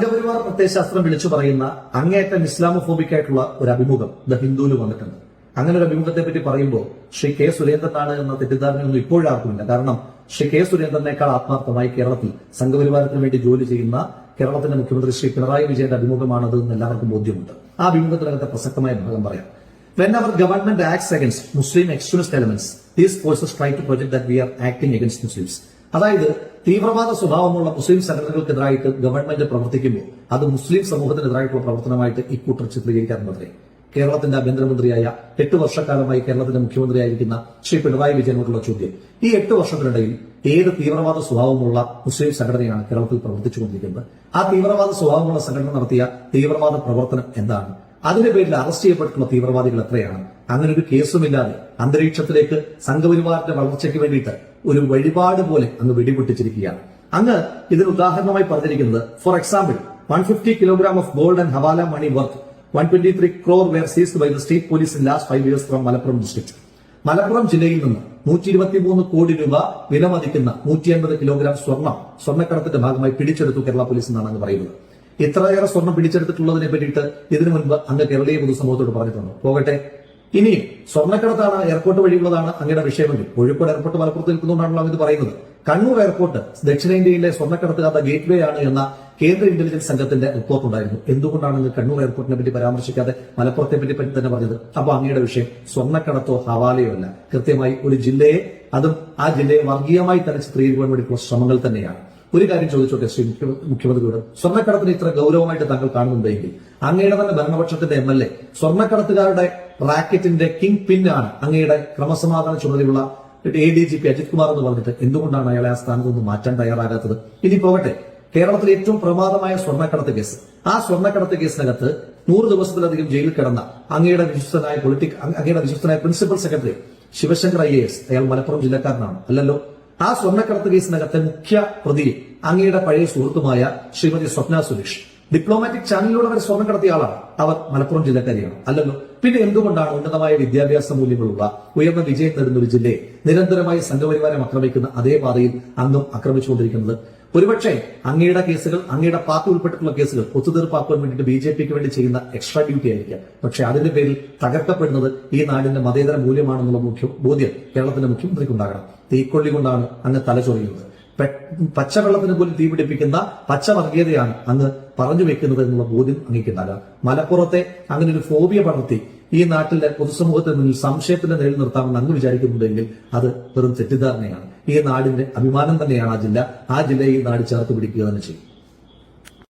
സംഘപരിവാർ പ്രത്യയശാസ്ത്രം വിളിച്ചു പറയുന്ന അങ്ങേയറ്റം ഇസ്ലാമോഫോബിക് ആയിട്ടുള്ള ഒരു അഭിമുഖം ദ ഹിന്ദുവിൽ വന്നിട്ടുണ്ട്. അങ്ങനെ ഒരു അഭിമുഖത്തെ പറ്റി പറയുമ്പോൾ ശ്രീ കെ സുരേന്ദ്രനാണ് എന്ന തെറ്റിദ്ധാരണയൊന്നും ഇപ്പോഴാർക്കുമില്ല കാരണം ശ്രീ കെ സുരേന്ദ്രനേക്കാൾ ആത്മാർത്ഥമായി കേരളത്തിൽ സംഘപരിവാരത്തിന് വേണ്ടി ജോലി ചെയ്യുന്ന കേരളത്തിന്റെ മുഖ്യമന്ത്രി ശ്രീ പിണറായി വിജയന്റെ അഭിമുഖമാണത് എന്ന് എല്ലാവർക്കും ബോധ്യമുണ്ട്. ആ അഭിമുഖത്തിനകത്തെ പ്രസക്തമായ ഭാഗം പറയാം. When our government acts against Muslim extremist elements, these forces try to project that we are acting against Muslims. അതായത് തീവ്രവാദ സ്വഭാവമുള്ള മുസ്ലിം സംഘടനകൾക്കെതിരായിട്ട് ഗവൺമെന്റ് പ്രവർത്തിക്കുമ്പോൾ അത് മുസ്ലിം സമൂഹത്തിനെതിരായിട്ടുള്ള പ്രവർത്തനമായിട്ട് ഇക്കൂട്ടർ ചിത്രീകരിക്കാൻ മന്ത്രി കേരളത്തിന്റെ ആഭ്യന്തരമന്ത്രിയായ എട്ട് വർഷക്കാലമായി കേരളത്തിന്റെ മുഖ്യമന്ത്രിയായിരിക്കുന്ന ശ്രീ പിണറായി വിജയനോടുള്ള ചോദ്യം. ഈ എട്ട് വർഷത്തിനിടയിൽ ഏത് തീവ്രവാദ സ്വഭാവമുള്ള മുസ്ലിം സംഘടനയാണ് കേരളത്തിൽ പ്രവർത്തിച്ചുകൊണ്ടിരിക്കുന്നത്? ആ തീവ്രവാദ സ്വഭാവമുള്ള സംഘടന നടത്തിയ തീവ്രവാദ പ്രവർത്തനം എന്താണ്? അതിന്റെ പേരിൽ അറസ്റ്റ് ചെയ്യപ്പെട്ടിട്ടുള്ള തീവ്രവാദികൾ എത്രയാണ്? അങ്ങനെ ഒരു കേസുമില്ലാതെ അന്തരീക്ഷത്തിലേക്ക് സംഘപരിവാറിന്റെ വളർച്ചയ്ക്ക് വേണ്ടിയിട്ട് ഒരു വഴിപാട് പോലെ അങ്ങ് വെടിപൊട്ടിച്ചിരിക്കുകയാണ്. അങ്ങ് ഇതിന് ഉദാഹരണമായി പറഞ്ഞിരിക്കുന്നത് for example one fifty kilogram of gold and hawala money worth one twenty three crore were seized by the state police in last five years from Malappuram district Malappuram ജില്ലയിൽ നിന്ന് നൂറ്റി ഇരുപത്തിമൂന്ന് കോടി രൂപ വിലമതിക്കുന്ന നൂറ്റി അൻപത് കിലോഗ്രാം സ്വർണം സ്വർണക്കടത്തിന്റെ ഭാഗമായി പിടിച്ചെടുത്തു കേരള പോലീസ് എന്നാണ് അങ്ങ് പറയുന്നത്. ഇത്രയേറെ സ്വർണം പിടിച്ചെടുത്തിട്ടുള്ളതിനെ പറ്റിയിട്ട് ഇതിനു മുൻപ് അങ്ങ് കേരളീയ പൊതുസമൂഹത്തോട് പറഞ്ഞിട്ടുണ്ട്. പോകട്ടെ. ഇനിയും സ്വർണക്കടത്താണ് എയർപോർട്ട് വഴിയുള്ളതാണ് അങ്ങയുടെ വിഷയമെങ്കിൽ. കോഴിക്കോട് എയർപോർട്ട് മലപ്പുറത്ത് നിൽക്കുന്നതുകൊണ്ടാണല്ലോ അങ്ങനെ പറയുന്നത്. കണ്ണൂർ എയർപോർട്ട് ദക്ഷിണേന്ത്യയിലെ സ്വർണക്കടത്ത് ഗേറ്റ് വേ ആണ് എന്ന കേന്ദ്ര ഇന്റലിജൻസ് സംഘത്തിന്റെ റിപ്പോർട്ട് ഉണ്ടായിരുന്നു. എന്തുകൊണ്ടാണ് കണ്ണൂർ എയർപോർട്ടിനെ പറ്റി പരാമർശിക്കാതെ മലപ്പുറത്തെ പറ്റി പറ്റി തന്നെ പറഞ്ഞത്? അപ്പൊ അങ്ങയുടെ വിഷയം സ്വർണക്കടത്തോ ഹവാലയോ അല്ല. കൃത്യമായി ഒരു ജില്ലയെ അതും ആ ജില്ലയെ വർഗീയമായി തന്നെ ചിത്രീകരിക്കുവാൻ വേണ്ടിയിട്ടുള്ള ശ്രമങ്ങൾ തന്നെയാണ്. ഒരു കാര്യം ചോദിച്ചോട്ടെ ശ്രീ മുഖ്യ- മുഖ്യമന്ത്രിയോട്? സ്വർണക്കടത്തിന് ഇത്ര ഗൗരവമായിട്ട് താങ്കൾ കാണുന്നുണ്ടെങ്കിൽ അങ്ങയുടെ തന്നെ ഭരണപക്ഷത്തിന്റെ എം എൽ എ സ്വർണക്കടത്തുകാരുടെ റാക്കറ്റിന്റെ കിങ് പിൻ ആണ് അങ്ങയുടെ ക്രമസമാധാന ചുമതലയുള്ള A D G P Ajith Kumar എന്ന് പറഞ്ഞിട്ട് എന്തുകൊണ്ടാണ് അയാളെ ആ സ്ഥാനത്ത് നിന്ന് മാറ്റാൻ തയ്യാറാകാത്തത്? ഇനി പോകട്ടെ. കേരളത്തിലെ ഏറ്റവും പ്രമാദമായ സ്വർണക്കടത്ത് കേസ്. ആ സ്വർണക്കടത്ത് കേസിനകത്ത് നൂറ് ദിവസത്തിലധികം ജയിലിൽ കിടന്ന അങ്ങയുടെ വിശ്വസ്തനായ പൊളിറ്റിക് അങ്ങയുടെ വിശ്വസ്തനായ principal secretary Sivasankar I A S അയാൾ മലപ്പുറം ജില്ലക്കാരനാണ്. അല്ലല്ലോ? ആ സ്വർണക്കടത്ത് കേസിനകത്തെ മുഖ്യ പ്രതി അങ്ങയുടെ പഴയ സുഹൃത്തുമായ ശ്രീമതി സ്വപ്ന സുരേഷ്. ഡിപ്ലോമാറ്റിക് ചാനലിലൂടെ അവർ സ്വർണം കടത്തിയ ആളാണ്. അവർ മലപ്പുറം ജില്ലക്കാരിയാണ് അല്ലല്ലോ പിന്നെ എന്തുകൊണ്ടാണ് ഉന്നതമായ വിദ്യാഭ്യാസ മൂല്യങ്ങളുള്ള ഉയർന്ന വിജയം നേടുന്ന ഒരു ജില്ലയെ നിരന്തരമായി സംഘപരിവാരം ആക്രമിക്കുന്ന അതേ പാതയിൽ അന്നും ആക്രമിച്ചുകൊണ്ടിരിക്കുന്നത്? ഒരുപക്ഷെ അങ്ങയുടെ കേസുകൾ അങ്ങയുടെ പാർട്ടി ഉൾപ്പെട്ടിട്ടുള്ള കേസുകൾ ഒത്തുതീർപ്പാക്കുവാൻ വേണ്ടിയിട്ട് ബി ജെ പിക്ക് വേണ്ടി ചെയ്യുന്ന എക്സ്ട്രാ ഡ്യൂട്ടി ആയിരിക്കാം. പക്ഷെ അതിന്റെ പേരിൽ തകർക്കപ്പെടുന്നത് ഈ നാടിന്റെ മതേതര മൂല്യമാണെന്നുള്ള മുഖ്യ ബോധ്യം കേരളത്തിന്റെ മുഖ്യമന്ത്രിക്ക് ഉണ്ടാകണം. തീക്കൊള്ളി കൊണ്ടാണ് അങ്ങ് തലചൊറിയുന്നത് പച്ചവെള്ളത്തിന് പോലും തീപിടിപ്പിക്കുന്ന പച്ചവർഗീയതയാണ് അങ്ങ് പറഞ്ഞു വെക്കുന്നത് എന്നുള്ള ബോധ്യം അങ്ങേക്കുണ്ടാകാം. മലപ്പുറത്തെ അങ്ങനെ ഒരു ഫോബിയ പടർത്തി ഈ നാട്ടിലെ പൊതുസമൂഹത്തിന് മുന്നിൽ സംശയത്തിന്റെ നേരിൽ നിർത്താമെന്ന് അങ്ങ് വിചാരിക്കുന്നുണ്ടെങ്കിൽ അത് വെറും തെറ്റിദ്ധാരണയാണ്. ഈ നാടിന്റെ അഭിമാനം തന്നെയാണ് ആ ജില്ല. ആ ജില്ലയെ ഈ നാട് ചേർത്ത് പിടിക്കുക തന്നെ ചെയ്യും.